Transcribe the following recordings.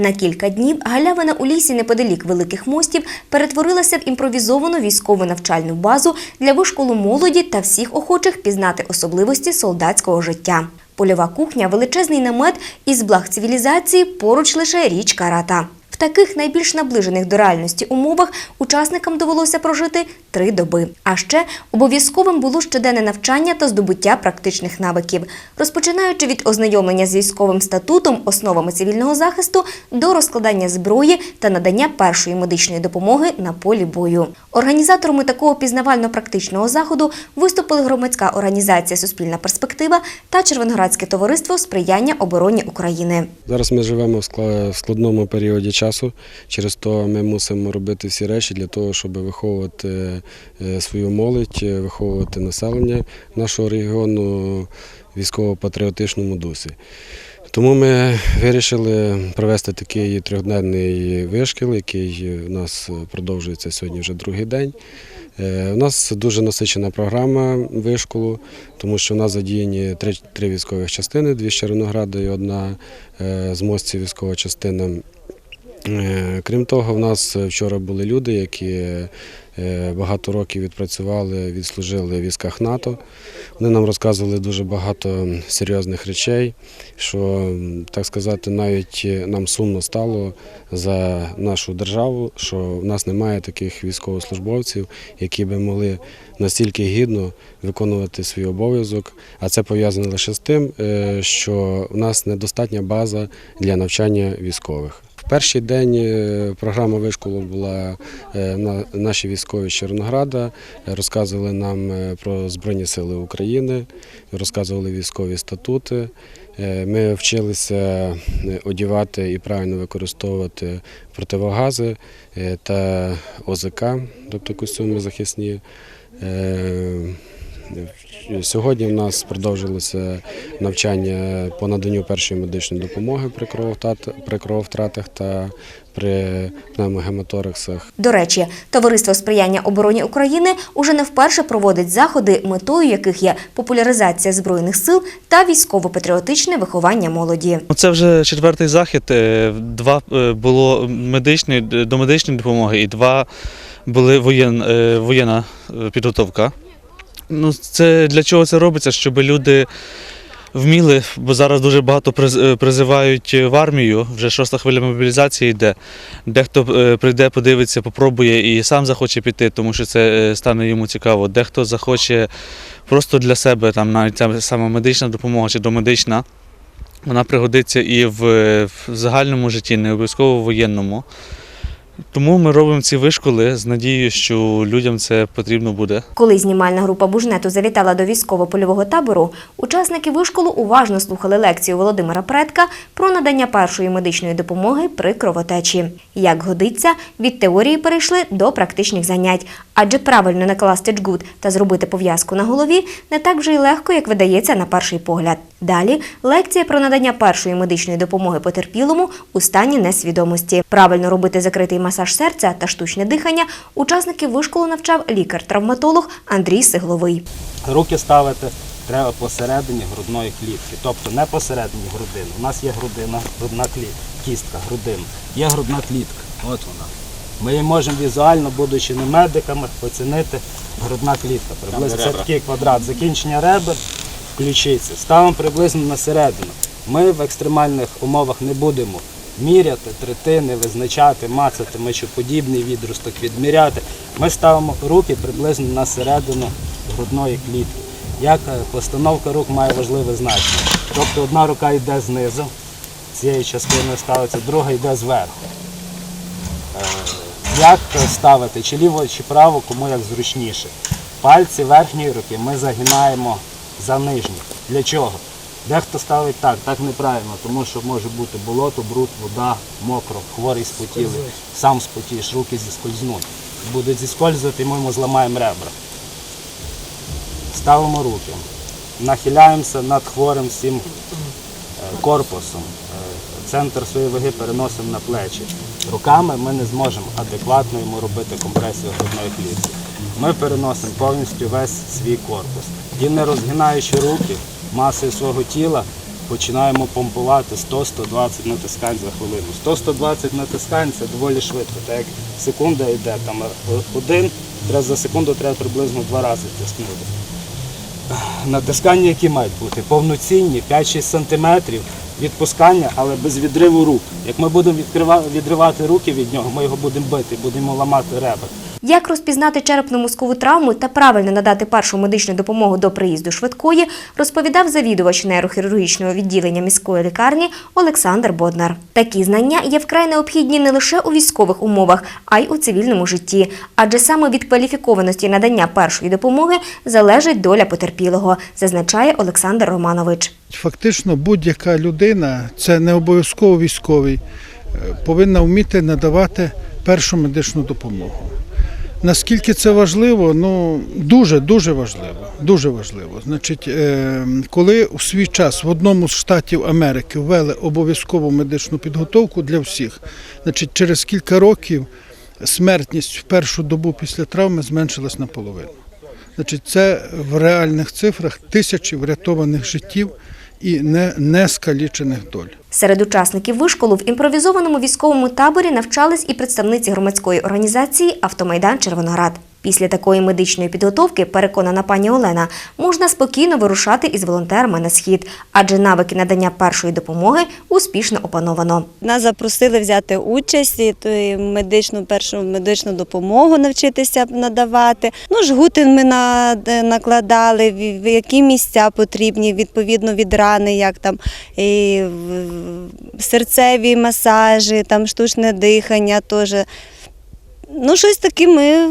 На кілька днів галявина у лісі неподалік великих мостів перетворилася в імпровізовану військову навчальну базу для вишколу молоді та всіх охочих пізнати особливості солдатського життя. Польова кухня, величезний намет із благ цивілізації поруч лише річка Рата. Таких найбільш наближених до реальності умовах учасникам довелося прожити три доби. А ще обов'язковим було щоденне навчання та здобуття практичних навиків, розпочинаючи від ознайомлення з військовим статутом, основами цивільного захисту до розкладання зброї та надання першої медичної допомоги на полі бою. Організаторами такого пізнавально-практичного заходу виступили громадська організація Суспільна перспектива та Червоноградське товариство сприяння обороні України. Зараз ми живемо в складному періоді часу. Через то ми мусимо робити всі речі для того, щоб виховувати е, свою молодь, е, виховувати населення нашого регіону військово-патріотичному дусі. Тому ми вирішили провести такий трьохденний вишкіл, який у нас продовжується сьогодні вже другий день. Е, У нас дуже насичена програма вишколу, тому що в нас задіяні три, три військових частини: дві з Червонограда і одна е, з мостів військова частина. Е, Крім того, в нас вчора були люди, які е, багато років відпрацювали, відслужили в військах НАТО. Вони нам розказували дуже багато серйозних речей, що, так сказати, навіть нам сумно стало за нашу державу, що в нас немає таких військовослужбовців, які би могли настільки гідно виконувати свій обов'язок. А це пов'язано лише з тим, е, що в нас недостатня база для навчання військових. Перший день е, програма вишколу була е, на наші військові з Чорнограда, е, розказували нам е, про Збройні Сили України, розказували військові статути. Ми вчилися одягати і правильно використовувати противогази та ОЗК, тобто костюми захисні. Е, Сьогодні в нас продовжилося навчання по наданню першої медичної допомоги при крововтрат- при крововтратах та при пневмогематораксах. До речі, товариство сприяння обороні України уже не вперше проводить заходи, метою яких є популяризація збройних сил та військово-патріотичне виховання молоді. Ну, Це вже четвертий захід. е, Два е, було медичної до медичної допомоги, і два були воєн, е, воєнна е, підготовка. Ну, це для чого це робиться? Щоб люди вміли, бо зараз дуже багато е, призивають в армію. Вже шоста хвиля мобілізації йде. Дехто е, прийде, подивиться, попробує і сам захоче піти, тому що це е, стане йому цікаво. Дехто захоче просто для себе, там навіть ця сама медична допомога чи домедична. Вона пригодиться і в, в загальному житті, не обов'язково воєнному. Тому ми робимо ці вишколи з надією, що людям це потрібно буде. Коли знімальна група Бужнету завітала до військово-польового табору, учасники вишколу уважно слухали лекцію Володимира Предка про надання першої медичної допомоги при кровотечі. Як годиться, від теорії перейшли до практичних занять, адже правильно накласти джгут та зробити пов'язку на голові не так вже й легко, як видається на перший погляд. Далі лекція про надання першої медичної допомоги потерпілому у стані несвідомості. Правильно робити закритий масаж серця та штучне дихання учасники вишколу навчав лікар-травматолог Андрій Сигловий. Руки ставити треба посередині грудної клітки, тобто не посередині грудини. У нас є грудина, грудна клітка, кістка, грудина. Є грудна клітка. От вона. Ми її можемо візуально, будучи не медиками, оцінити грудна клітка. Приблизно це такий квадрат. Закінчення ребер, ключиці. Ставимо приблизно на середину. Ми в екстремальних умовах не будемо міряти, третини, визначати, мацати, мечоподібний відросток, відміряти. Ми ставимо руки приблизно на середину грудної клітки. Як е, постановка рук має важливе значення. Тобто одна рука йде знизу, цією частиною ставиться, друга йде зверху. Е, Як ставити, чи ліво, чи право, кому як зручніше. Пальці верхньої руки ми загинаємо за нижні. Для чого? Дехто ставить так, так неправильно, тому що може бути болото, бруд, вода, мокро, хворий спотілий, сам спотієш, руки зіскользнуть. Будуть зіскользувати, і ми йому зламаємо ребра. Ставимо руки, нахиляємося над хворим всім е, корпусом. Е, Центр своєї ваги переносимо на плечі. Руками ми не зможемо адекватно йому робити компресію грудної клітки. Ми переносимо повністю весь свій корпус. І не розгинаючи руки масою свого тіла, починаємо помпувати 100-120 натискань за хвилину. 100-120 натискань це доволі швидко, так як секунда йде, там е, один, треба за секунду треба приблизно два рази тиснути. Натискання, які мають бути повноцінні, 5-6 сантиметрів відпускання, але без відриву рук. Як ми будемо відривати руки від нього, ми його будемо бити, будемо ламати ребер. Як розпізнати черепно-мозкову травму та правильно надати першу медичну допомогу до приїзду швидкої, розповідав завідувач нейрохірургічного відділення міської лікарні Олександр Боднар. Такі знання є вкрай необхідні не лише у військових умовах, а й у цивільному житті, адже саме від кваліфікованості надання першої допомоги залежить доля потерпілого, зазначає Олександр Романович. Фактично будь-яка людина, це не обов'язково військовий, е, повинна вміти надавати першу медичну допомогу. Наскільки це важливо? Ну дуже дуже важливо. Дуже важливо. Значить, е, коли у свій час в одному з штатів Америки ввели обов'язкову медичну підготовку для всіх, значить, через кілька років смертність в першу добу після травми зменшилась наполовину. Значить, це в реальних цифрах тисячі врятованих життів і не, не доль. Серед учасників вишколу в імпровізованому військовому таборі навчались і представниці громадської організації Автомайдан Червоноград. Після такої медичної підготовки, переконана пані Олена, можна спокійно вирушати із волонтерами на схід, адже навики надання першої допомоги успішно опановано. Нас запросили взяти участь і медичну першу медичну допомогу навчитися надавати. Ну, жгути ми накладали, в які місця потрібні відповідно від рани, як там і серцеві масажі, там штучне дихання теж. Ну, щось таке ми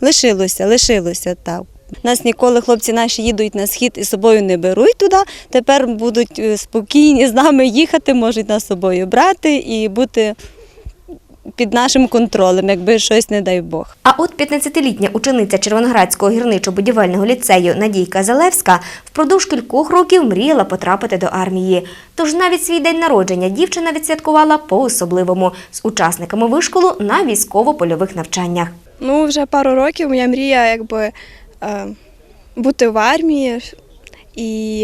лишилося, лишилося так. Нас ніколи хлопці наші їдуть на схід і собою не беруть туди. Тепер будуть е, спокійні з нами їхати, можуть нас собою брати і бути під нашим контролем, якби щось не дай Бог. А от 15-літня учениця Червоноградського гірничо-будівельного ліцею Надійка Залевська впродовж кількох років мріяла потрапити до армії. Тож навіть свій день народження дівчина відсвяткувала по-особливому з учасниками вишколу на військово-польових навчаннях. Ну, вже пару років моя мрія якби е, бути в армії. І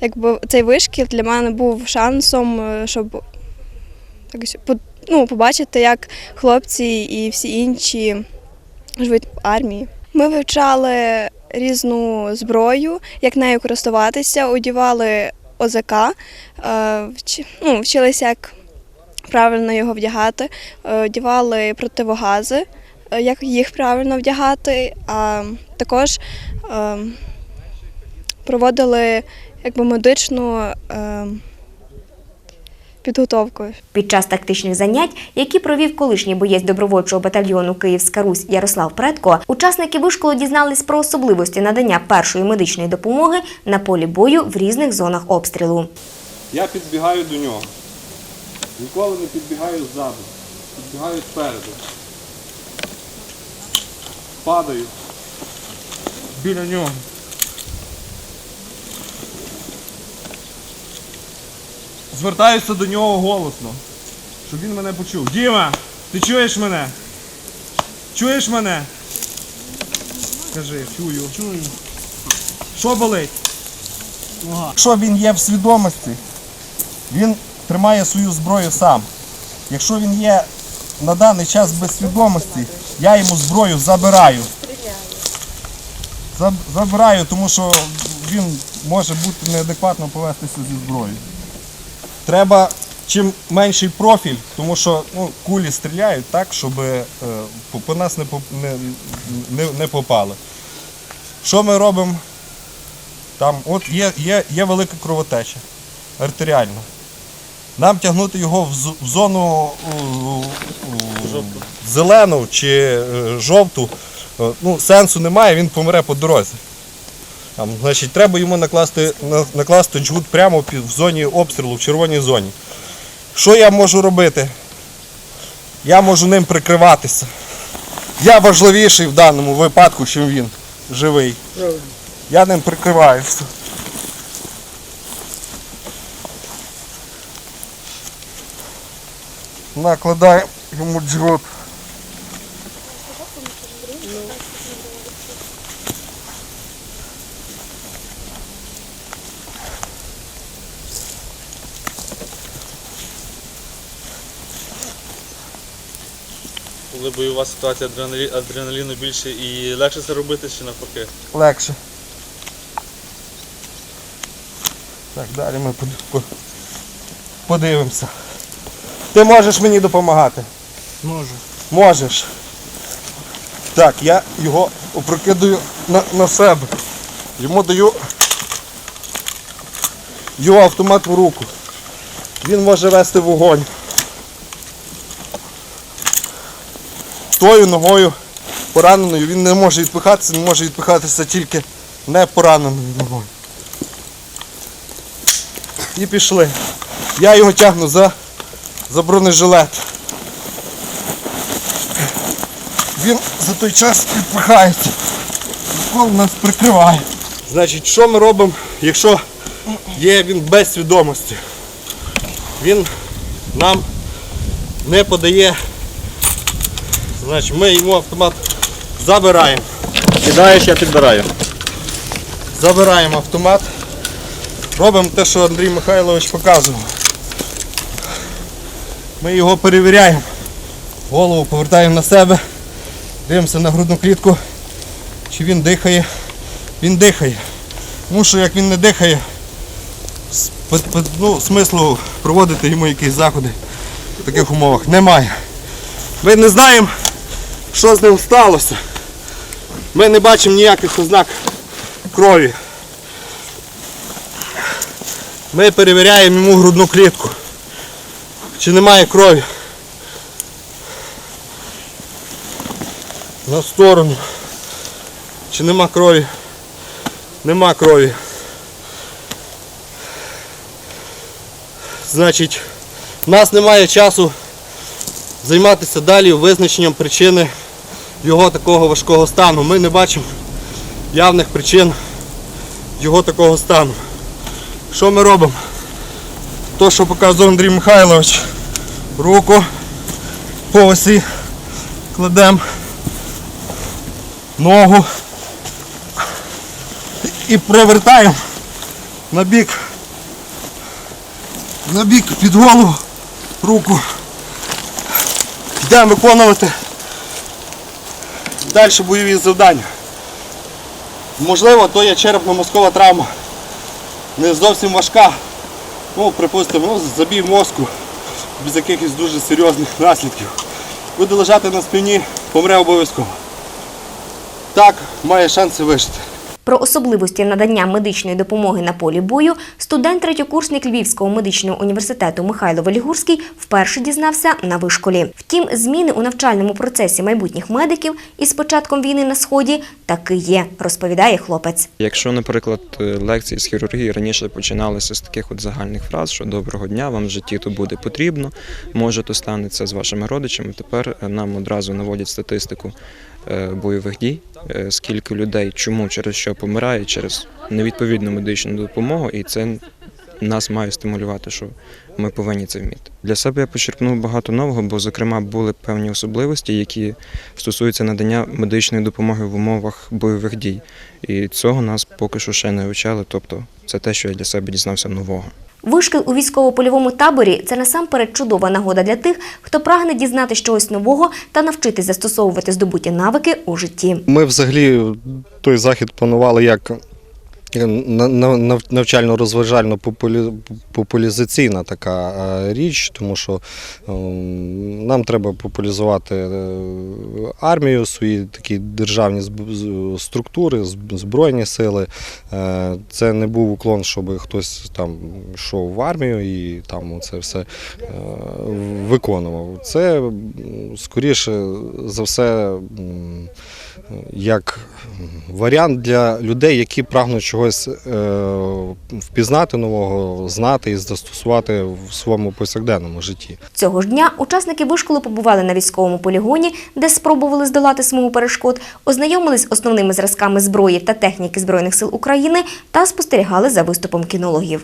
якби цей вишкіл для мене був шансом, е, щоб ну, побачити, як хлопці і всі інші живуть в армії. Ми вивчали різну зброю, як нею користуватися, одягали ОЗК, е, ну, вчилися, як правильно його вдягати, е, одягали противогази, е, як їх правильно вдягати, а також е, проводили якби медичну е, підготовку. Під час тактичних занять, які провів колишній боєць добровольчого батальйону Київська Русь Ярослав Предко, учасники вишколу дізнались про особливості надання першої медичної допомоги на полі бою в різних зонах обстрілу. Я підбігаю до нього. Ніколи не підбігаю ззаду. Підбігаю спереду. Падаю. Біля нього. Звертаюся до нього голосно, щоб він мене почув. Діма, ти чуєш мене? Чуєш мене? Кажи, чую. Чую. Що болить? Якщо він є в свідомості, він тримає свою зброю сам. Якщо він є на даний час без свідомості, я йому зброю забираю. Забираю, тому що він може бути неадекватно повестися зі зброєю. Треба чим менший профіль, тому що ну, кулі стріляють так, щоб е, по, нас не, не, не, не попали. Що ми робимо? Там от є, є, є велика кровотеча артеріальна. Нам тягнути його в, в зону зелену чи е, жовту, е, ну, сенсу немає, він помре по дорозі. Там, значить, треба йому накласти, накласти джгут прямо в зоні обстрілу, в червоній зоні. Що я можу робити? Я можу ним прикриватися. Я важливіший в даному випадку, ніж він живий. Я ним прикриваюся. накладаємо йому джгут. Коли у вас ситуація адреналіну, адреналіну більше і легше це робити чи навпаки? Легше. Так, далі ми подивимося. Ти можеш мені допомагати? Можу. Можеш. Так, я його опрокидаю на, на себе. Йому даю його автомат в руку. Він може вести вогонь. Тою ногою пораненою він не може відпихатися, він може відпихатися тільки не пораненою ногою. І пішли. Я його тягну за, за бронежилет. Він за той час відпихається. Навколо нас прикриває. Значить, що ми робимо, якщо є він без свідомості? Він нам не подає. Значить, ми йому автомат забираємо. Кидаєш, я підбираю. Забираємо автомат. Робимо те, що Андрій Михайлович показував. Ми його перевіряємо. Голову повертаємо на себе. Дивимося на грудну клітку. Чи він дихає. Він дихає. Тому що як він не дихає, ну, смислу проводити йому якісь заходи в таких умовах немає. Ми не знаємо, що з ним сталося. Ми не бачимо ніяких ознак крові. Ми перевіряємо йому грудну клітку. Чи немає крові. На сторону. Чи нема крові? Нема крові. Значить, в нас немає часу займатися далі визначенням причини його такого важкого стану. Ми не бачимо явних причин його такого стану. Що ми робимо? То, що показував Андрій Михайлович, руку по осі кладемо ногу і привертаємо на бік, на бік під голову руку. Йдемо виконувати далі бойові завдання. Можливо, то є черепно-мозкова травма. Не зовсім важка. Ну, припустимо, ну, забій мозку без якихось дуже серйозних наслідків. Буде лежати на спині, помре обов'язково. Так, має шанси вижити. Про особливості надання медичної допомоги на полі бою студент третьокурсник Львівського медичного університету Михайло Валігурський вперше дізнався на вишколі. Втім, зміни у навчальному процесі майбутніх медиків із початком війни на сході таки є, розповідає хлопець. Якщо, наприклад, е, лекції з хірургії раніше починалися з таких от загальних фраз, що доброго дня, вам в житті то буде потрібно, може то станеться з вашими родичами. Тепер е, нам одразу наводять статистику бойових дій, е, скільки людей, чому через що помирає, через невідповідну медичну допомогу, і це нас має стимулювати, що ми повинні це вміти. Для себе я почерпнув багато нового, бо, зокрема, були певні особливості, які стосуються надання медичної допомоги в умовах бойових дій. І цього нас поки що ще не вивчали. Тобто, це те, що я для себе дізнався нового. Вишкіл у військово-польовому таборі це насамперед чудова нагода для тих, хто прагне дізнати щось нового та навчитись застосовувати здобуті навики у житті. Ми взагалі той захід планували як навчально-розважально популі- популяризаційна така е, річ, тому що ем, нам треба популяризувати е, армію, свої такі державні структури, збройні сили. Е, Це не був уклон, щоб хтось там йшов в армію і там це все е, виконував. Це скоріше за все. як варіант для людей, які прагнуть чогось е, впізнати нового, знати і застосувати в своєму повсякденному житті. Цього ж дня учасники вишколу побували на військовому полігоні, де спробували здолати смугу перешкод, ознайомились основними зразками зброї та техніки Збройних сил України та спостерігали за виступом кінологів.